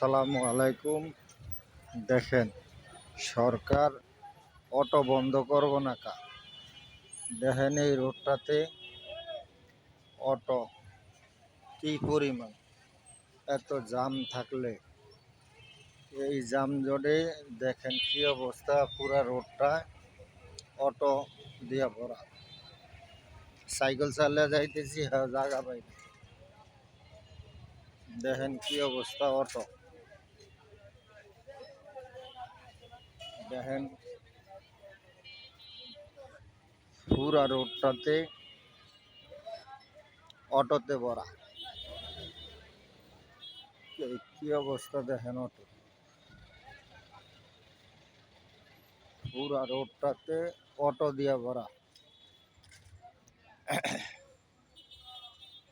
আসসালামু আলাইকুম। দেখেন, সরকার অটো বন্ধ করব না কা? দেখেন এই রোডটাতে অটো কি পরিমাণ? এত জাম থাকলে। এই জাম জোটে দেখেন কি অবস্থা, পুরা রোডটা অটো দিয়া ভরা। সাইকেল চালিয়ে যাইতেছি হ্যাঁ জায়গা পাই দেখেন কি অবস্থা, অটো। দেখেন। পুরা রোডটাতে অটোতে ভরা। কি- অবস্থা দেখেন অটো। পুরা রোডটাতে অটো দিয়া ভরা।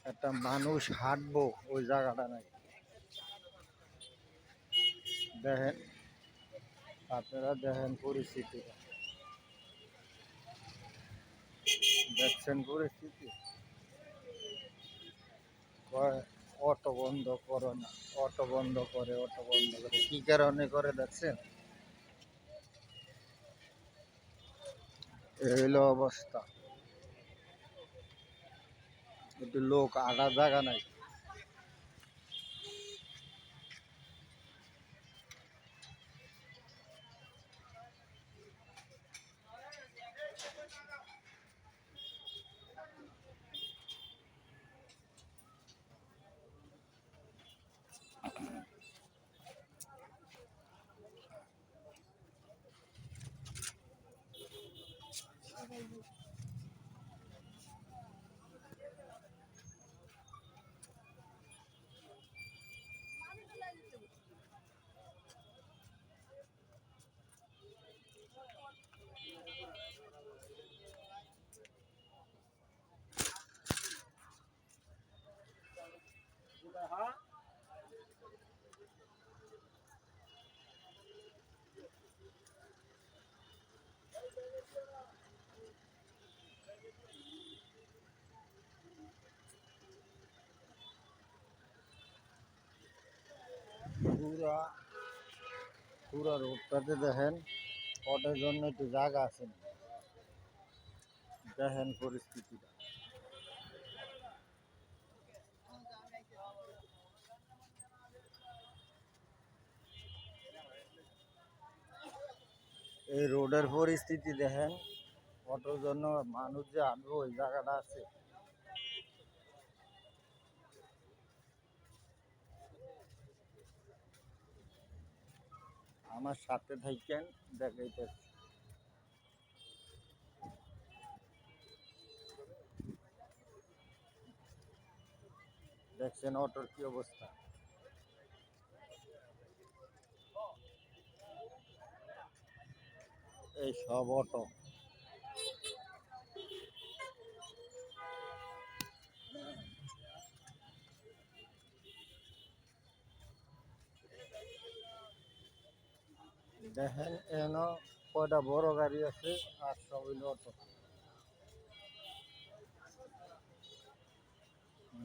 একটা মানুষ হাঁটবো ওই জায়গাটা নাই দেখেন। আপনারা দেখেন পরিস্থিতি। দেখছেন পরিস্থিতি? অটো বন্ধ করো না, অটো বন্ধ করে, অটো বন্ধ করে, কি কারণে করে দেখছেন? হইল অবস্থা। একটু লোক আটা জায়গা নাই। পুরা পুরা রোডটাতে দেখেন অটোর জন্য একটু জায়গা আছে। দেখেন পরিস্থিতিটা এই রোডের পরিস্থিতি দেখেন অটোর জন্য মানুষ যে আনব, ওই জায়গাটা আছে। আমার সাথে থাকেন, দেখাইতেছি। দেখছেন অটোর কি অবস্থা? এই সব অটো। দেখেন, এন কয়টা বড় গাড়ি আছে, আর সব অটো।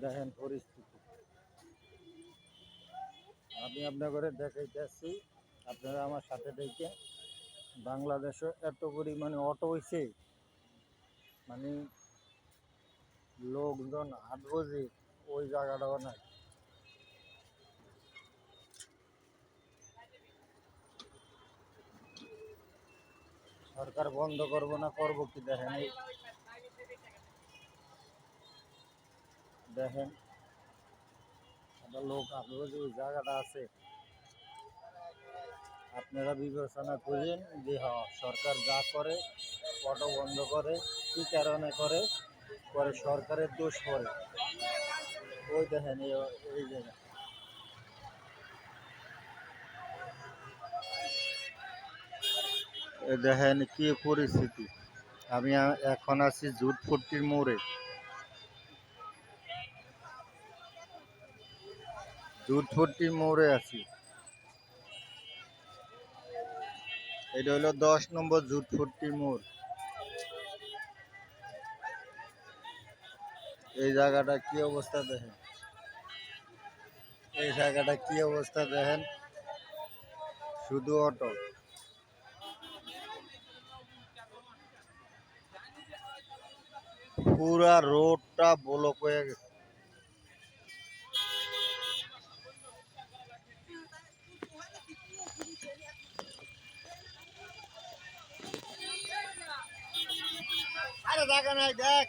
দেখেন পরিস্থিতি। আমি আপনাদের দেখাইতেছি আপনারা আমার সাথে দেখে বাংলাদেশে এত পরিমাণে অটো হয়েছে মানে লোকজন হাঁটবো যে ওই জায়গাটাও নাই। সরকার বন্ধ করব না, করব কি দেখেন এই দেখেন লোক হাঁটবো যে জায়গাটা আছে। আপনারা বিবেচনা করেন যে হ, সরকার যা করে, অটো বন্ধ করে, কি কারণে করে? পরে সরকারের দোষ পড়ে। ওই দেখেন এই জায়গা। দেখেন কি পরিস্থিতি। আমি এখন আছি জুট ফুটির মোড়ে। জুট ফুটির মোড়ে আছি। এটা হলো দশ নম্বর জুট ফুটির মোড়। এই জায়গাটা কি অবস্থা দেখেন? এই জায়গাটা কি অবস্থা দেখেন? শুধু অটো। পুরা রোডটা ব্লক হয়ে গেছে। আরে দেখা নাই, দেখ,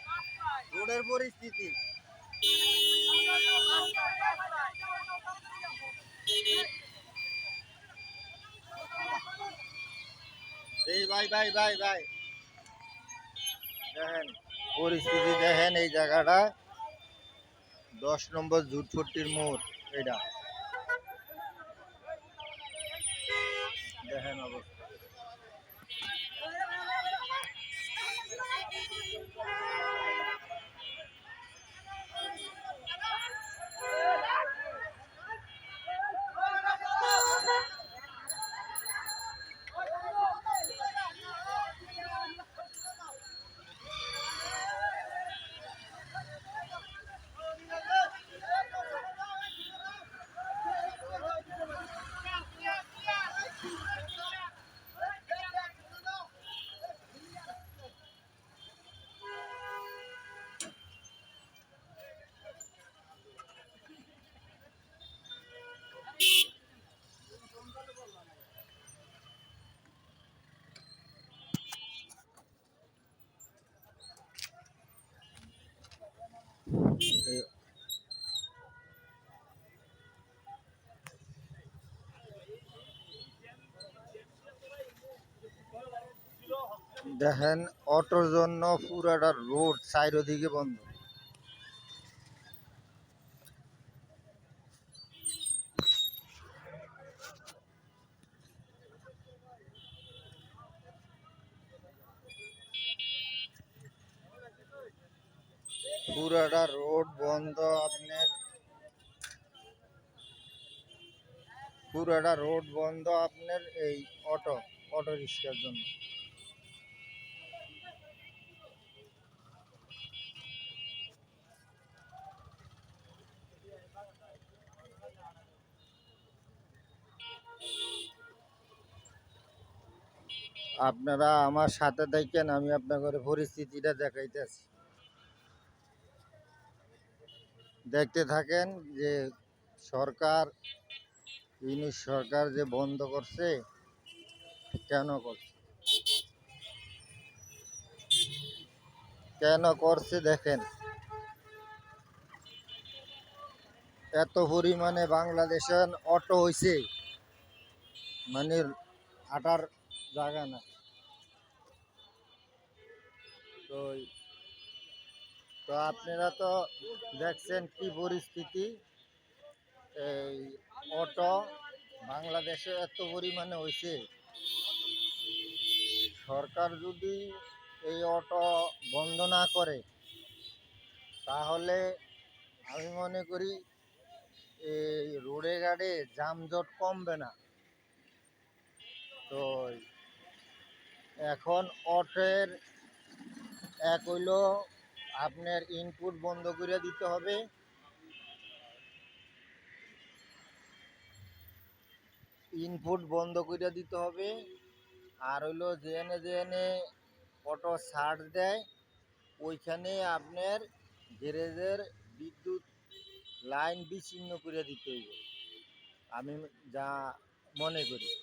রোডের পরিস্থিতি। এই ভাই ভাই ভাই ভাই। দেখেন। পরিস্থিতি দেখেন এই জায়গাটা। দশ নম্বর জুটফুটির মোড় এটা দেখেন অবস্থা। দেখেন, অটোর জন্য পুরাটা রোড চারিদিকে বন্ধ। পুরাটা রোড বন্ধ আপনার পুরাটা রোড বন্ধ আপনার এই অটো অটো রিক্সার জন্য। আপনারা আমার সাথে দেখেন, আমি আপনাদের পরিস্থিতিটা দেখাইতেছি। দেখতে থাকেন যে সরকার ইউনিশ সরকার যে বন্ধ করছে, কেন করছে? কেন করছে দেখেন। এত পরিমাণে বাংলাদেশের অটো হইছে মানে আটার জায়গা না তো তো আপনারা তো দেখছেন কি পরিস্থিতি। এই অটো বাংলাদেশে এত পরিমাণে হয়েছে সরকার যদি এই অটো বন্ধ না করে, তাহলে আমি মনে করি এই রোডে গাড়ে যানজট কমবে না। তো এখন অটোর এক হইল আপনার ইনপুট বন্ধ করে দিতে হবে। ইনপুট বন্ধ করে দিতে হবে। আর হইল যেখানে যেখানে অটো ছাড় দেয়, ওইখানে আপনার গ্যারেজের বিদ্যুৎ লাইন বিচ্ছিন্ন করে দিতে হইবে। আমি যা মনে করি।